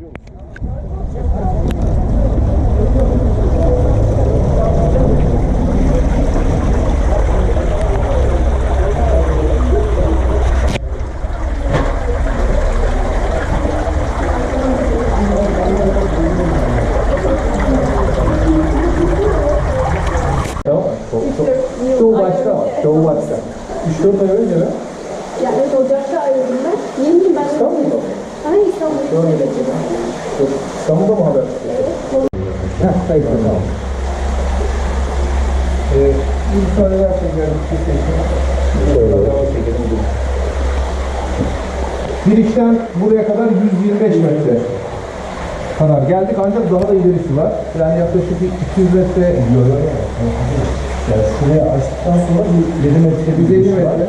量。Şöyle. Yok, İstanbul'da mı haber? Heh, tamam. Ee, bir. Girişten buraya kadar 125 metre kadar geldik ancak daha da ilerisi var. Yani yaklaşık bir 200 metre gidiyor. Yani şuraya açtıktan sonra bir 7 metre 150 metre.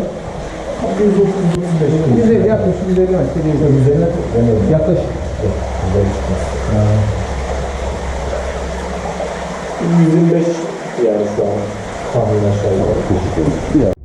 130-135 150 yaklaşık 150 metre diyebilirim. Üzerine denedim. Yaklaşık. Güzel çıkmaz. 125 yani şu an tahmin aşağı yukarı.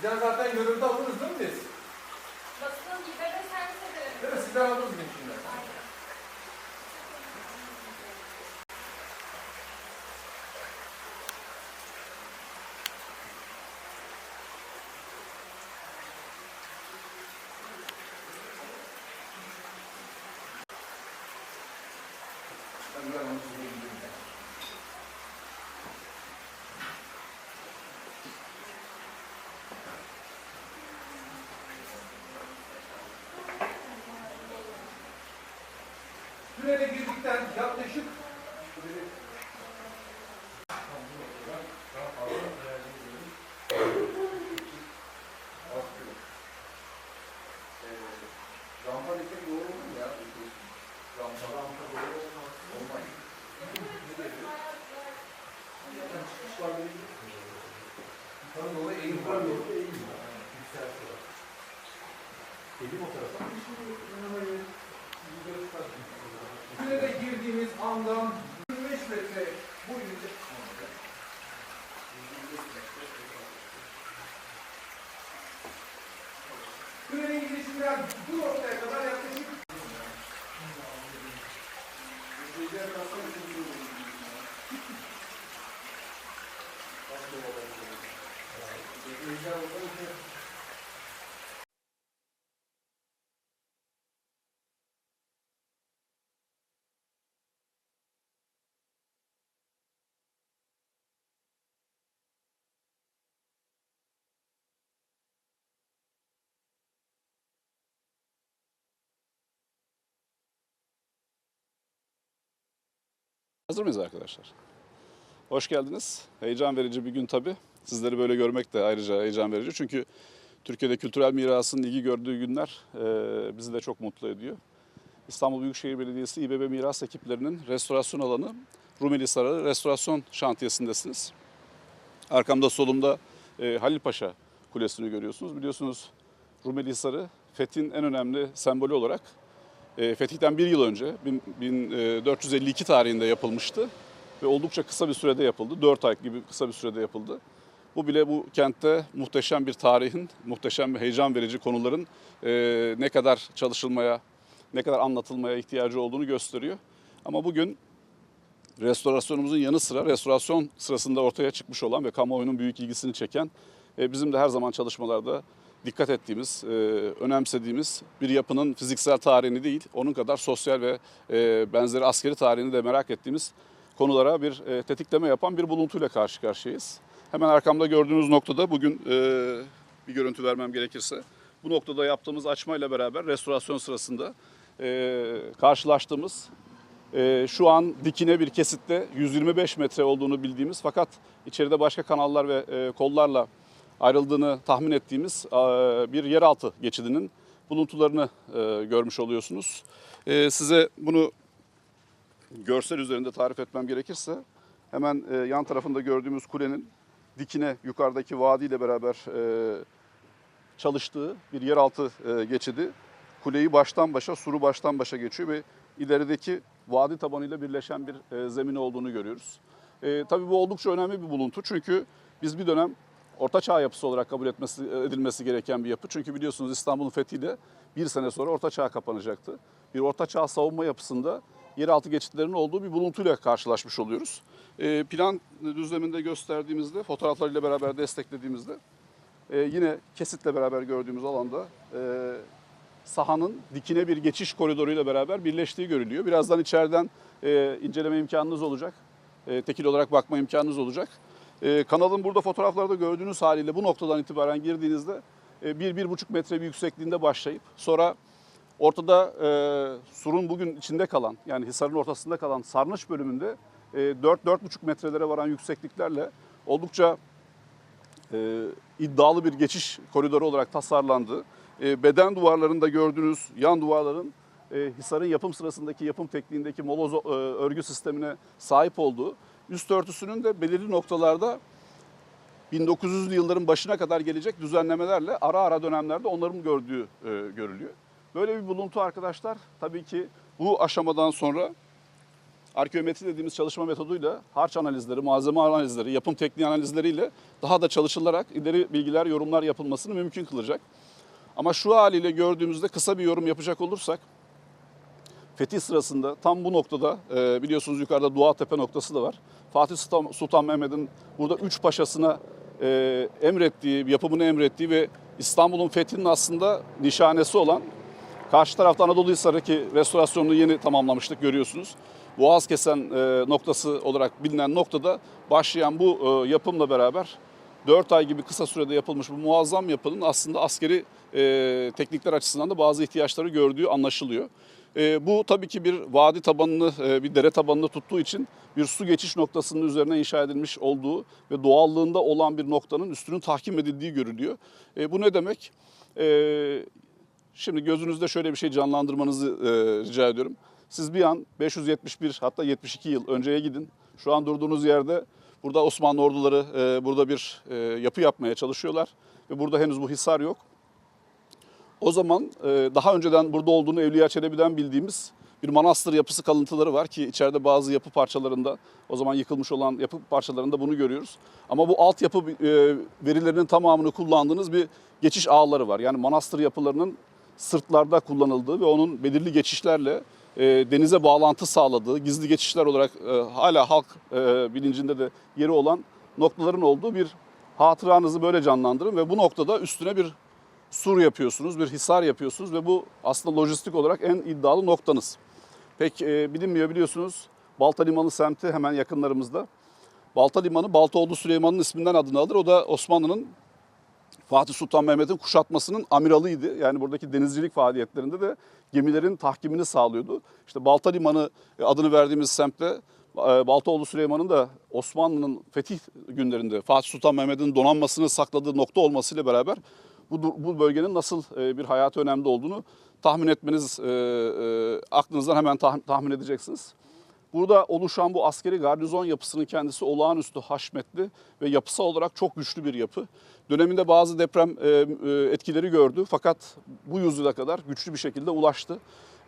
Sizden zaten görüntü alırız değil mi biz? Basın gibi de servis ederim. Değil mi? Sizden alırız biz tünele girdikten yaklaşık Rampa desek doğru olur mu ya? Rampa rampa doğru olmaz. Olmaz. Yerden çıkış var benim. Yukarı doğru eğim var. Yukarı doğru eğim var. Yükselti var. Elim o tarafa. Andan 25 metre boyunca Tünelin girişinden bu noktaya kadar yaklaşık Hazır mıyız arkadaşlar? Hoş geldiniz. Heyecan verici bir gün tabii. Sizleri böyle görmek de ayrıca heyecan verici. Çünkü Türkiye'de kültürel mirasın ilgi gördüğü günler e, bizi de çok mutlu ediyor. İstanbul Büyükşehir Belediyesi İBB Miras ekiplerinin restorasyon alanı Rumeli Sarayı Restorasyon Şantiyesi'ndesiniz. Arkamda solumda e, Halil Paşa Kulesi'ni görüyorsunuz. Biliyorsunuz Rumeli Hisarı Fethin en önemli sembolü olarak Fetih'ten bir yıl önce bin- 1452 tarihinde yapılmıştı ve oldukça kısa bir sürede yapıldı. 4 ay gibi kısa bir sürede yapıldı. Bu bile bu kentte muhteşem bir tarihin, muhteşem bir heyecan verici konuların e, ne kadar çalışılmaya, ne kadar anlatılmaya ihtiyacı olduğunu gösteriyor. Ama bugün restorasyonumuzun yanı sıra restorasyon sırasında ortaya çıkmış olan ve kamuoyunun büyük ilgisini çeken e, bizim de her zaman çalışmalarda dikkat ettiğimiz, e, önemsediğimiz bir yapının fiziksel tarihini değil, onun kadar sosyal ve e, benzeri askeri tarihini de merak ettiğimiz konulara bir e, tetikleme yapan bir buluntuyla karşı karşıyayız. Hemen arkamda gördüğünüz noktada bugün e, bir görüntü vermem gerekirse bu noktada yaptığımız açmayla beraber restorasyon sırasında e, karşılaştığımız ee, şu an dikine bir kesitte 125 metre olduğunu bildiğimiz fakat içeride başka kanallar ve e, kollarla ayrıldığını tahmin ettiğimiz e, bir yeraltı geçidinin buluntularını e, görmüş oluyorsunuz. E, size bunu görsel üzerinde tarif etmem gerekirse hemen yan tarafında gördüğümüz kulenin dikine yukarıdaki vadiyle beraber çalıştığı bir yeraltı geçidi kuleyi baştan başa, suru baştan başa geçiyor ve ilerideki vadi tabanıyla birleşen bir e, zemin olduğunu görüyoruz. Tabii bu oldukça önemli bir buluntu çünkü biz bir dönem Orta Çağ yapısı olarak kabul etmesi, edilmesi gereken bir yapı. Çünkü biliyorsunuz İstanbul'un fethiyle bir sene sonra Orta Çağ kapanacaktı. Bir Orta Çağ savunma yapısında yeraltı geçitlerinin olduğu bir buluntuyla karşılaşmış oluyoruz. E, plan düzleminde gösterdiğimizde, fotoğraflarıyla beraber desteklediğimizde e, yine kesitle beraber gördüğümüz alanda e, sahanın dikine bir geçiş koridoruyla beraber birleştiği görülüyor. Birazdan içeriden e, inceleme imkanınız olacak. E, tekil olarak bakma imkanınız olacak. E, kanalın burada fotoğraflarda gördüğünüz haliyle bu noktadan itibaren girdiğinizde e, bir, bir buçuk metre bir yüksekliğinde başlayıp sonra ortada e, surun bugün içinde kalan yani Hisar'ın ortasında kalan sarnıç bölümünde e, 4-4,5 metrelere varan yüksekliklerle oldukça e, iddialı bir geçiş koridoru olarak tasarlandı. E, beden duvarlarında gördüğünüz yan duvarların e, Hisar'ın yapım sırasındaki yapım tekniğindeki moloz e, örgü sistemine sahip olduğu, üst örtüsünün de belirli noktalarda 1900'lü yılların başına kadar gelecek düzenlemelerle ara ara dönemlerde onların gördüğü e, görülüyor. Böyle bir buluntu arkadaşlar tabii ki bu aşamadan sonra arkeometri dediğimiz çalışma metoduyla harç analizleri, malzeme analizleri, yapım tekniği analizleriyle daha da çalışılarak ileri bilgiler, yorumlar yapılmasını mümkün kılacak. Ama şu haliyle gördüğümüzde kısa bir yorum yapacak olursak fetih sırasında tam bu noktada e, biliyorsunuz yukarıda Dua Tepe noktası da var. Fatih Sultan, Mehmet'in burada üç paşasına e, emrettiği, yapımını emrettiği ve İstanbul'un fethinin aslında nişanesi olan Karşı tarafta Anadolu Hisarı ki restorasyonunu yeni tamamlamıştık görüyorsunuz. Boğaz kesen e, noktası olarak bilinen noktada başlayan bu e, yapımla beraber 4 ay gibi kısa sürede yapılmış bu muazzam yapının aslında askeri e, teknikler açısından da bazı ihtiyaçları gördüğü anlaşılıyor. E, bu tabii ki bir vadi tabanını, e, bir dere tabanını tuttuğu için bir su geçiş noktasının üzerine inşa edilmiş olduğu ve doğallığında olan bir noktanın üstünün tahkim edildiği görülüyor. E, bu ne demek? E, Şimdi gözünüzde şöyle bir şey canlandırmanızı e, rica ediyorum. Siz bir an 571 hatta 72 yıl önceye gidin. Şu an durduğunuz yerde burada Osmanlı orduları e, burada bir yapı yapmaya çalışıyorlar. Ve burada henüz bu hisar yok. O zaman e, daha önceden burada olduğunu Evliya Çelebi'den bildiğimiz bir manastır yapısı kalıntıları var ki içeride bazı yapı parçalarında o zaman yıkılmış olan yapı parçalarında bunu görüyoruz. Ama bu altyapı e, verilerinin tamamını kullandığınız bir geçiş ağları var. Yani manastır yapılarının sırtlarda kullanıldığı ve onun belirli geçişlerle e, denize bağlantı sağladığı, gizli geçişler olarak e, hala halk e, bilincinde de yeri olan noktaların olduğu bir hatıranızı böyle canlandırın ve bu noktada üstüne bir sur yapıyorsunuz, bir hisar yapıyorsunuz ve bu aslında lojistik olarak en iddialı noktanız. Pek e, bilinmiyor biliyorsunuz Balta Limanı semti hemen yakınlarımızda. Balta Limanı Baltaoğlu Süleyman'ın isminden adını alır. O da Osmanlı'nın Fatih Sultan Mehmet'in kuşatmasının amiralıydı. Yani buradaki denizcilik faaliyetlerinde de gemilerin tahkimini sağlıyordu. İşte Balta Limanı e, adını verdiğimiz semtte e, Baltaoğlu Süleyman'ın da Osmanlı'nın fetih günlerinde Fatih Sultan Mehmet'in donanmasını sakladığı nokta olmasıyla beraber bu, bu bölgenin nasıl e, bir hayatı önemli olduğunu tahmin etmeniz, e, e, aklınızdan hemen tah- tahmin edeceksiniz. Burada oluşan bu askeri garnizon yapısının kendisi olağanüstü haşmetli ve yapısal olarak çok güçlü bir yapı. Döneminde bazı deprem e, e, etkileri gördü fakat bu yüzyıla kadar güçlü bir şekilde ulaştı.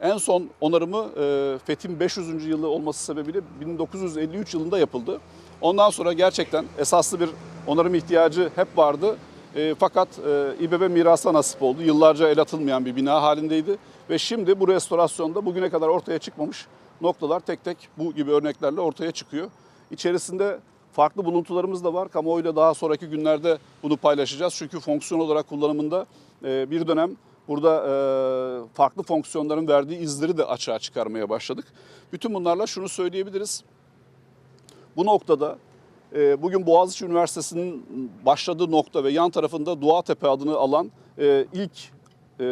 En son onarımı e, Fethin 500. yılı olması sebebiyle 1953 yılında yapıldı. Ondan sonra gerçekten esaslı bir onarım ihtiyacı hep vardı. E, fakat e, İBB mirasa nasip oldu. Yıllarca el atılmayan bir bina halindeydi. Ve şimdi bu restorasyonda bugüne kadar ortaya çıkmamış noktalar tek tek bu gibi örneklerle ortaya çıkıyor. İçerisinde farklı buluntularımız da var. Kamuoyuyla daha sonraki günlerde bunu paylaşacağız. Çünkü fonksiyon olarak kullanımında e, bir dönem burada e, farklı fonksiyonların verdiği izleri de açığa çıkarmaya başladık. Bütün bunlarla şunu söyleyebiliriz. Bu noktada bugün Boğaziçi Üniversitesi'nin başladığı nokta ve yan tarafında Duatepe adını alan e, ilk e,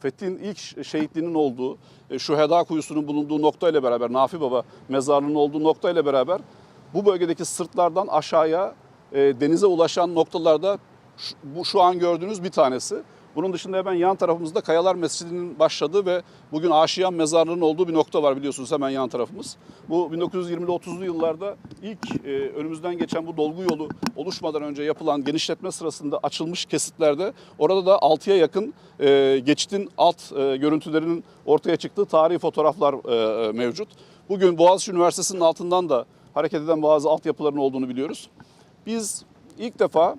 Fethi'nin ilk şehitliğinin olduğu, e, Şuheda Kuyusu'nun bulunduğu nokta ile beraber, Nafi Baba mezarlığının olduğu nokta ile beraber bu bölgedeki sırtlardan aşağıya denize ulaşan noktalarda bu şu an gördüğünüz bir tanesi. Bunun dışında hemen yan tarafımızda Kayalar Mescidi'nin başladığı ve bugün Aşiyan Mezarlığı'nın olduğu bir nokta var biliyorsunuz hemen yan tarafımız. Bu 1920'li 30'lu yıllarda ilk e, önümüzden geçen bu dolgu yolu oluşmadan önce yapılan genişletme sırasında açılmış kesitlerde orada da 6'ya yakın e, geçitin alt e, görüntülerinin ortaya çıktığı tarihi fotoğraflar e, mevcut. Bugün Boğaziçi Üniversitesi'nin altından da hareket eden bazı altyapıların olduğunu biliyoruz. Biz ilk defa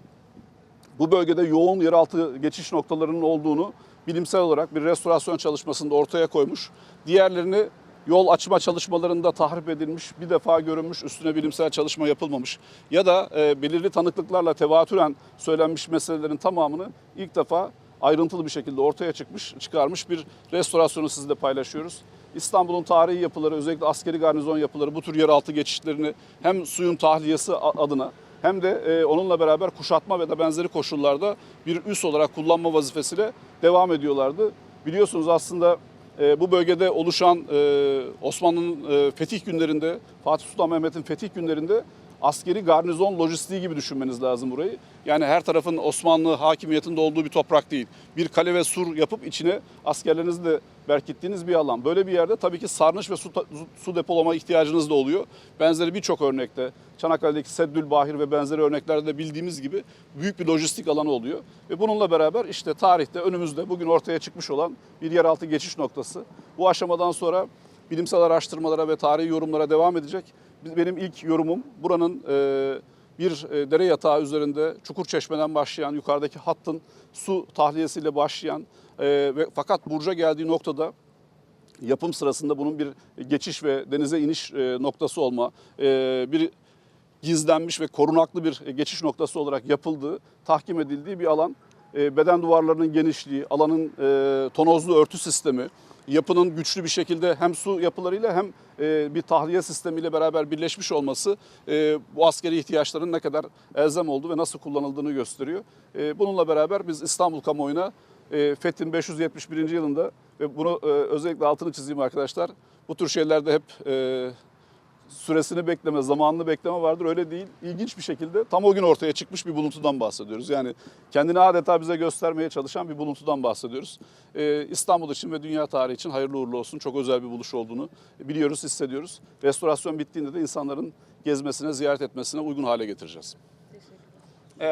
bu bölgede yoğun yeraltı geçiş noktalarının olduğunu bilimsel olarak bir restorasyon çalışmasında ortaya koymuş. Diğerlerini yol açma çalışmalarında tahrip edilmiş, bir defa görünmüş, üstüne bilimsel çalışma yapılmamış ya da e, belirli tanıklıklarla tevatüren söylenmiş meselelerin tamamını ilk defa ayrıntılı bir şekilde ortaya çıkmış, çıkarmış bir restorasyonu sizle paylaşıyoruz. İstanbul'un tarihi yapıları, özellikle askeri garnizon yapıları bu tür yeraltı geçişlerini hem suyun tahliyesi adına hem de e, onunla beraber kuşatma ve da benzeri koşullarda bir üs olarak kullanma vazifesiyle devam ediyorlardı. Biliyorsunuz aslında e, bu bölgede oluşan e, Osmanlı'nın fetih günlerinde, Fatih Sultan Mehmet'in fetih günlerinde askeri garnizon lojistiği gibi düşünmeniz lazım burayı. Yani her tarafın Osmanlı hakimiyetinde olduğu bir toprak değil. Bir kale ve sur yapıp içine askerlerinizi de berkittiğiniz bir alan. Böyle bir yerde tabii ki sarnıç ve su, su depolama ihtiyacınız da oluyor. Benzeri birçok örnekte Çanakkale'deki Seddül Bahir ve benzeri örneklerde de bildiğimiz gibi büyük bir lojistik alanı oluyor. Ve bununla beraber işte tarihte önümüzde bugün ortaya çıkmış olan bir yeraltı geçiş noktası. Bu aşamadan sonra bilimsel araştırmalara ve tarihi yorumlara devam edecek. Benim ilk yorumum buranın e, bir e, dere yatağı üzerinde çukur çeşmeden başlayan yukarıdaki hattın su tahliyesiyle başlayan e, ve fakat burca geldiği noktada yapım sırasında bunun bir geçiş ve denize iniş e, noktası olma, e, bir gizlenmiş ve korunaklı bir geçiş noktası olarak yapıldığı, tahkim edildiği bir alan. E, beden duvarlarının genişliği, alanın e, tonozlu örtü sistemi, yapının güçlü bir şekilde hem su yapılarıyla hem e, bir tahliye sistemiyle beraber birleşmiş olması e, bu askeri ihtiyaçların ne kadar elzem olduğu ve nasıl kullanıldığını gösteriyor. E, bununla beraber biz İstanbul kamuoyuna e, Fethin 571. yılında ve bunu özellikle altını çizeyim arkadaşlar. Bu tür şeylerde hep süresini bekleme, zamanını bekleme vardır. Öyle değil. İlginç bir şekilde tam o gün ortaya çıkmış bir buluntudan bahsediyoruz. Yani kendini adeta bize göstermeye çalışan bir buluntudan bahsediyoruz. Ee, İstanbul için ve dünya tarihi için hayırlı uğurlu olsun. Çok özel bir buluş olduğunu biliyoruz, hissediyoruz. Restorasyon bittiğinde de insanların gezmesine, ziyaret etmesine uygun hale getireceğiz.